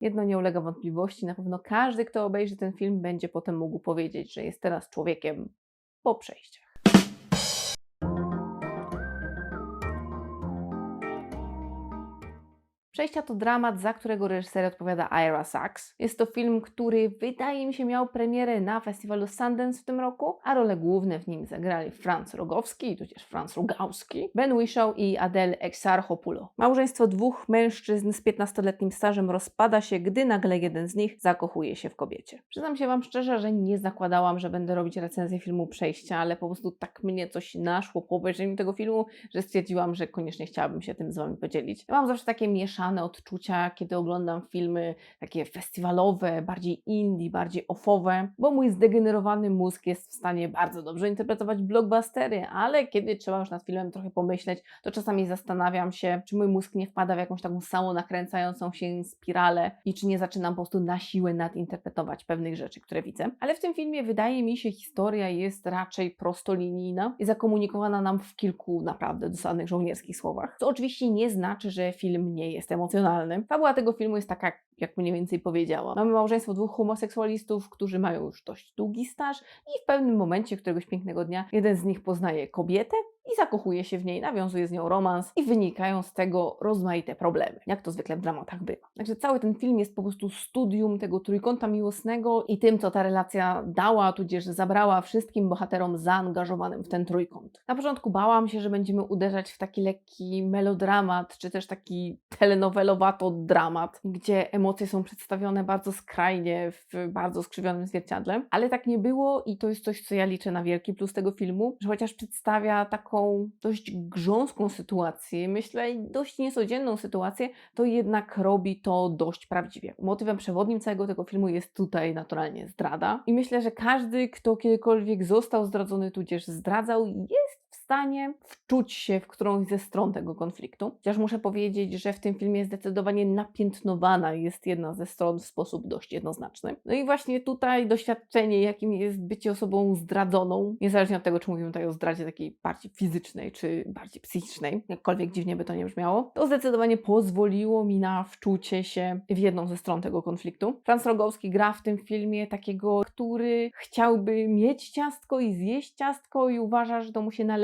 Jedno nie ulega wątpliwości, na pewno każdy, kto obejrzy ten film, będzie potem mógł powiedzieć, że jest teraz człowiekiem po przejściach. Przejścia to dramat, za którego reżyser odpowiada Ira Sachs. Jest to film, który wydaje mi się miał premierę na festiwalu Sundance w tym roku, a role główne w nim zagrali Franz Rogowski, tudzież Franz Rogowski, Ben Whishaw i Adele Exarchopoulos. Małżeństwo dwóch mężczyzn z 15-letnim stażem rozpada się, gdy nagle jeden z nich zakochuje się w kobiecie. Przyznam się Wam szczerze, że nie zakładałam, że będę robić recenzję filmu Przejścia, ale po prostu tak mnie coś naszło po obejrzeniu tego filmu, że stwierdziłam, że koniecznie chciałabym się tym z Wami podzielić. Ja mam zawsze takie mieszane odczucia, kiedy oglądam filmy takie festiwalowe, bardziej indie, bardziej offowe, bo mój zdegenerowany mózg jest w stanie bardzo dobrze interpretować blockbustery, ale kiedy trzeba już nad filmem trochę pomyśleć, to czasami zastanawiam się, czy mój mózg nie wpada w jakąś taką samą nakręcającą się spiralę i czy nie zaczynam po prostu na siłę nadinterpretować pewnych rzeczy, które widzę. Ale w tym filmie wydaje mi się, historia jest raczej prostolinijna i zakomunikowana nam w kilku naprawdę dosadnych żołnierskich słowach. Co oczywiście nie znaczy, że film nie jest emocjonalny. Fabuła tego filmu jest taka, jak mniej więcej powiedziała. Mamy małżeństwo dwóch homoseksualistów, którzy mają już dość długi staż i w pewnym momencie, któregoś pięknego dnia, jeden z nich poznaje kobietę i zakochuje się w niej, nawiązuje z nią romans i wynikają z tego rozmaite problemy, jak to zwykle w dramatach bywa. Także cały ten film jest po prostu studium tego trójkąta miłosnego i tym, co ta relacja dała, tudzież zabrała wszystkim bohaterom zaangażowanym w ten trójkąt. Na początku bałam się, że będziemy uderzać w taki lekki melodramat, czy też taki telenowelowato dramat, gdzie emocje są przedstawione bardzo skrajnie, w bardzo skrzywionym zwierciadle, ale tak nie było i to jest coś, co ja liczę na wielki plus tego filmu, że chociaż przedstawia taką dość grząską sytuację, myślę dość niecodzienną sytuację, to jednak robi to dość prawdziwie. Motywem przewodnim całego tego filmu jest tutaj naturalnie zdrada i myślę, że każdy, kto kiedykolwiek został zdradzony, tudzież zdradzał, jest w stanie wczuć się w którąś ze stron tego konfliktu. Chociaż muszę powiedzieć, że w tym filmie zdecydowanie napiętnowana jest jedna ze stron w sposób dość jednoznaczny. No i właśnie tutaj doświadczenie, jakim jest bycie osobą zdradzoną, niezależnie od tego, czy mówimy tutaj o zdradzie takiej bardziej fizycznej, czy bardziej psychicznej, jakkolwiek dziwnie by to nie brzmiało, to zdecydowanie pozwoliło mi na wczucie się w jedną ze stron tego konfliktu. Franz Rogowski gra w tym filmie takiego, który chciałby mieć ciastko i zjeść ciastko i uważa, że to mu się należy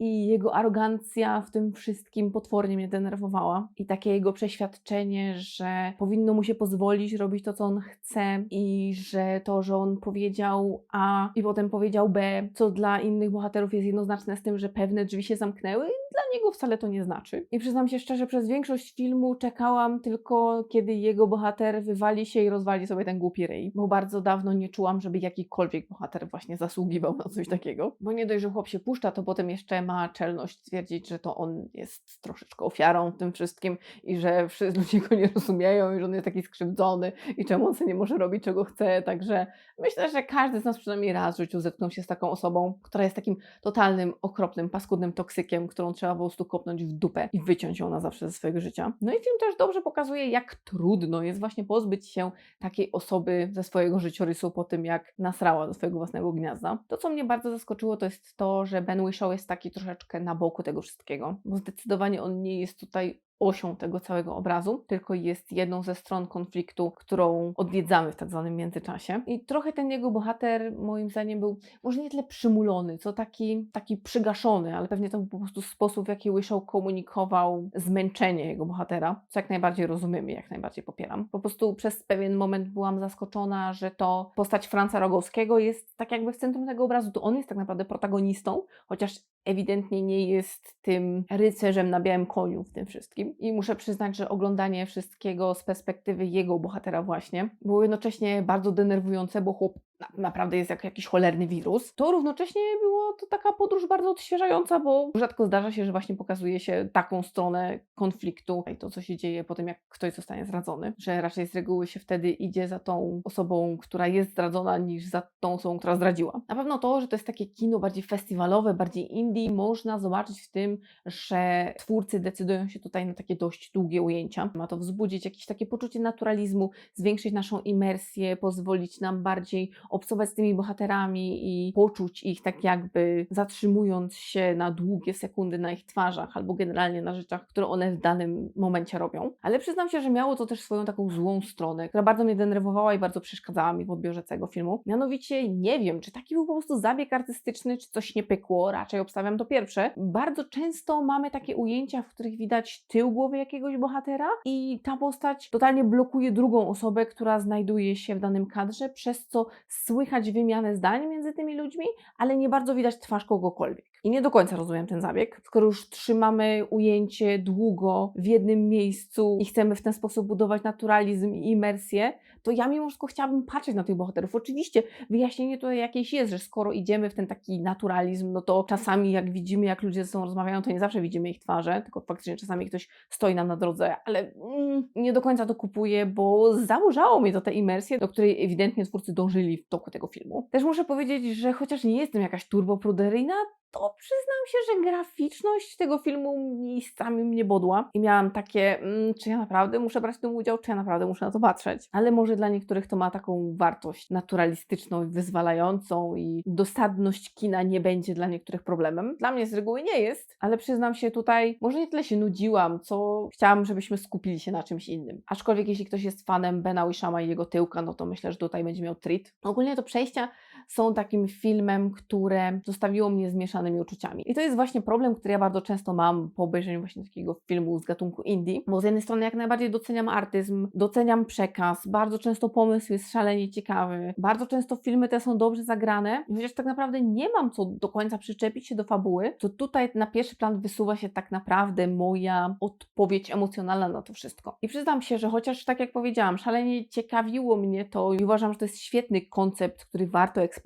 i jego arogancja w tym wszystkim potwornie mnie denerwowała. I takie jego przeświadczenie, że powinno mu się pozwolić robić to, co on chce i że to, że on powiedział A i potem powiedział B, co dla innych bohaterów jest jednoznaczne z tym, że pewne drzwi się zamknęły, niego wcale to nie znaczy. I przyznam się szczerze, przez większość filmu czekałam tylko, kiedy jego bohater wywali się i rozwali sobie ten głupi ryj, bo bardzo dawno nie czułam, żeby jakikolwiek bohater właśnie zasługiwał na coś takiego. Bo nie dość, że chłop się puszcza, to potem jeszcze ma czelność stwierdzić, że to on jest troszeczkę ofiarą w tym wszystkim i że wszyscy ludzie go nie rozumieją i że on jest taki skrzywdzony i czemu on sobie nie może robić czego chce. Także myślę, że każdy z nas przynajmniej raz w życiu zetknął się z taką osobą, która jest takim totalnym, okropnym, paskudnym toksykiem, którą trzeba po prostu kopnąć w dupę i wyciąć ją na zawsze ze swojego życia. No i film też dobrze pokazuje, jak trudno jest właśnie pozbyć się takiej osoby ze swojego życiorysu po tym, jak nasrała do swojego własnego gniazda. To, co mnie bardzo zaskoczyło, to jest to, że Ben Whishaw jest taki troszeczkę na boku tego wszystkiego, bo zdecydowanie on nie jest tutaj osią tego całego obrazu, tylko jest jedną ze stron konfliktu, którą odwiedzamy w tak zwanym międzyczasie. I trochę ten jego bohater, moim zdaniem, był może nie tyle przymulony, co taki, taki przygaszony, ale pewnie to był po prostu sposób, w jaki Whishaw komunikował zmęczenie jego bohatera, co jak najbardziej rozumiem i jak najbardziej popieram. Po prostu przez pewien moment byłam zaskoczona, że to postać Franca Rogowskiego jest tak jakby w centrum tego obrazu, to on jest tak naprawdę protagonistą, chociaż ewidentnie nie jest tym rycerzem na białym koniu w tym wszystkim. I muszę przyznać, że oglądanie wszystkiego z perspektywy jego bohatera właśnie było jednocześnie bardzo denerwujące, bo chłop naprawdę jest jak jakiś cholerny wirus. To równocześnie było to taka podróż bardzo odświeżająca, bo rzadko zdarza się, że właśnie pokazuje się taką stronę konfliktu i to, co się dzieje po tym, jak ktoś zostanie zdradzony. Że raczej z reguły się wtedy idzie za tą osobą, która jest zdradzona, niż za tą osobą, która zdradziła. Na pewno to, że to jest takie kino bardziej festiwalowe, bardziej indie, można zobaczyć w tym, że twórcy decydują się tutaj na takie dość długie ujęcia. Ma to wzbudzić jakieś takie poczucie naturalizmu, zwiększyć naszą imersję, pozwolić nam bardziej obcować z tymi bohaterami i poczuć ich tak jakby zatrzymując się na długie sekundy na ich twarzach albo generalnie na rzeczach, które one w danym momencie robią. Ale przyznam się, że miało to też swoją taką złą stronę, która bardzo mnie denerwowała i bardzo przeszkadzała mi w odbiorze tego filmu. Mianowicie nie wiem, czy taki był po prostu zabieg artystyczny, czy coś nie pykło, raczej obstawiam to pierwsze. Bardzo często mamy takie ujęcia, w których widać tył głowy jakiegoś bohatera i ta postać totalnie blokuje drugą osobę, która znajduje się w danym kadrze, przez co słychać wymianę zdań między tymi ludźmi, ale nie bardzo widać twarz kogokolwiek. I nie do końca rozumiem ten zabieg. Skoro już trzymamy ujęcie długo w jednym miejscu i chcemy w ten sposób budować naturalizm i imersję, to ja mimo wszystko chciałabym patrzeć na tych bohaterów. Oczywiście wyjaśnienie tutaj jakieś jest, że skoro idziemy w ten taki naturalizm, no to czasami jak widzimy, jak ludzie ze sobą rozmawiają, to nie zawsze widzimy ich twarze, tylko faktycznie czasami ktoś stoi nam na drodze, ale mm, nie do końca to kupuję, bo zaburzało mnie to tę imersję, do której ewidentnie twórcy dążyli w toku tego filmu. Też muszę powiedzieć, że chociaż nie jestem jakaś turbopruderyjna, to przyznam się, że graficzność tego filmu miejscami mnie bodła i miałam takie, mm, czy ja naprawdę muszę brać w tym udział, czy ja naprawdę muszę na to patrzeć. Ale może dla niektórych to ma taką wartość naturalistyczną i wyzwalającą i dosadność kina nie będzie dla niektórych problemem. Dla mnie z reguły nie jest, ale przyznam się tutaj, może nie tyle się nudziłam, co chciałam, żebyśmy skupili się na czymś innym. Aczkolwiek jeśli ktoś jest fanem Bena Wishama i jego tyłka, no to myślę, że tutaj będzie miał treat. Ogólnie to przejścia są takim filmem, które zostawiło mnie zmieszanymi uczuciami. I to jest właśnie problem, który ja bardzo często mam po obejrzeniu właśnie takiego filmu z gatunku indie, bo z jednej strony jak najbardziej doceniam artyzm, doceniam przekaz, bardzo często pomysł jest szalenie ciekawy, bardzo często filmy te są dobrze zagrane, i chociaż tak naprawdę nie mam co do końca przyczepić się do fabuły, to tutaj na pierwszy plan wysuwa się tak naprawdę moja odpowiedź emocjonalna na to wszystko. I przyznam się, że chociaż tak jak powiedziałam, szalenie ciekawiło mnie to i uważam, że to jest świetny koncept, który warto eksplorować,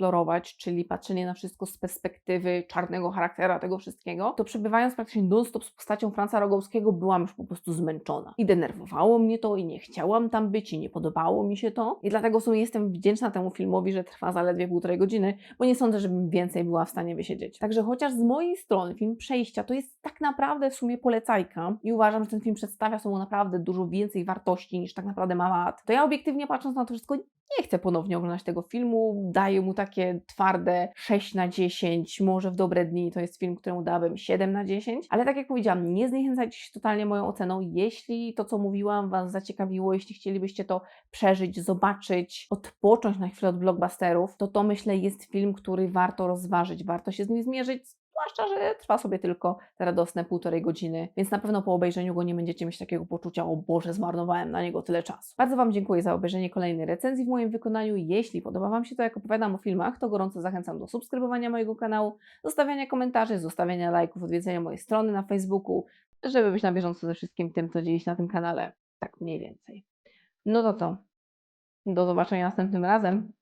czyli patrzenie na wszystko z perspektywy czarnego charaktera tego wszystkiego, to przebywając praktycznie non-stop z postacią Franca Rogowskiego byłam już po prostu zmęczona. I denerwowało mnie to i nie chciałam tam być i nie podobało mi się to. I dlatego w sumie jestem wdzięczna temu filmowi, że trwa zaledwie półtorej godziny, bo nie sądzę, żebym więcej była w stanie wysiedzieć. Także chociaż z mojej strony film Przejścia to jest tak naprawdę w sumie polecajka i uważam, że ten film przedstawia sobą naprawdę dużo więcej wartości niż tak naprawdę ma lat, to ja obiektywnie patrząc na to wszystko nie chcę ponownie oglądać tego filmu. Daję mu takie twarde 6 na 10, może w dobre dni to jest film, któremu dałabym 7 na 10, ale tak jak powiedziałam, nie zniechęcajcie się totalnie moją oceną. Jeśli to, co mówiłam, Was zaciekawiło, jeśli chcielibyście to przeżyć, zobaczyć, odpocząć na chwilę od blockbusterów, to to myślę jest film, który warto rozważyć, warto się z nim zmierzyć. Zwłaszcza, że trwa sobie tylko te radosne półtorej godziny, więc na pewno po obejrzeniu go nie będziecie mieć takiego poczucia, o Boże, zmarnowałem na niego tyle czasu. Bardzo Wam dziękuję za obejrzenie kolejnej recenzji w moim wykonaniu. Jeśli podoba Wam się to, jak opowiadam o filmach, to gorąco zachęcam do subskrybowania mojego kanału, zostawiania komentarzy, zostawiania lajków, odwiedzenia mojej strony na Facebooku, żeby być na bieżąco ze wszystkim tym, co dzieje się na tym kanale. Tak mniej więcej. No to co? Do zobaczenia następnym razem.